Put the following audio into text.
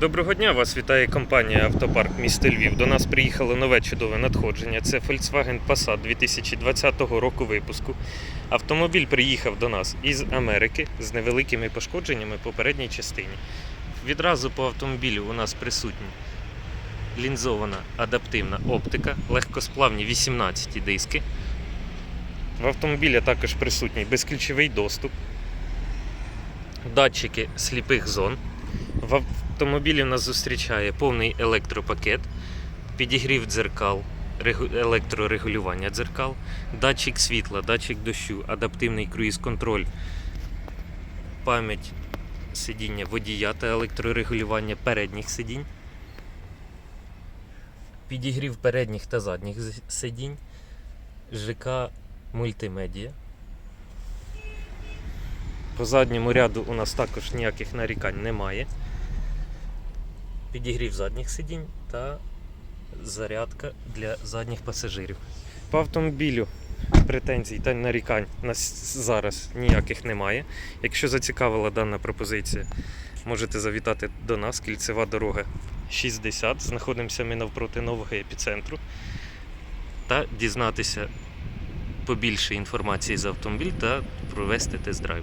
Доброго дня, вас вітає компанія Автопарк місто Львів. До нас приїхало нове чудове надходження. Це Volkswagen Passat 2020 року випуску. Автомобіль приїхав до нас із Америки з невеликими пошкодженнями по передній частині. Відразу по автомобілю у нас присутні лінзована адаптивна оптика, легкосплавні 18 диски. В автомобілі також присутній безключовий доступ, датчики сліпих зон. В автомобілі нас зустрічає повний електропакет, підігрів дзеркал, електрорегулювання дзеркал, датчик світла, датчик дощу, адаптивний круїз-контроль, пам'ять сидіння водія та електрорегулювання передніх сидінь, підігрів передніх та задніх сидінь, ЖК мультимедіа. По задньому ряду у нас також ніяких нарікань немає. Підігрів задніх сидінь та зарядка для задніх пасажирів. По автомобілю претензій та нарікань нас зараз ніяких немає. Якщо зацікавила дана пропозиція, можете завітати до нас, кільцева дорога 60. Знаходимося ми навпроти нового епіцентру. Та дізнатися побільше інформації за автомобіль та провести тест-драйв.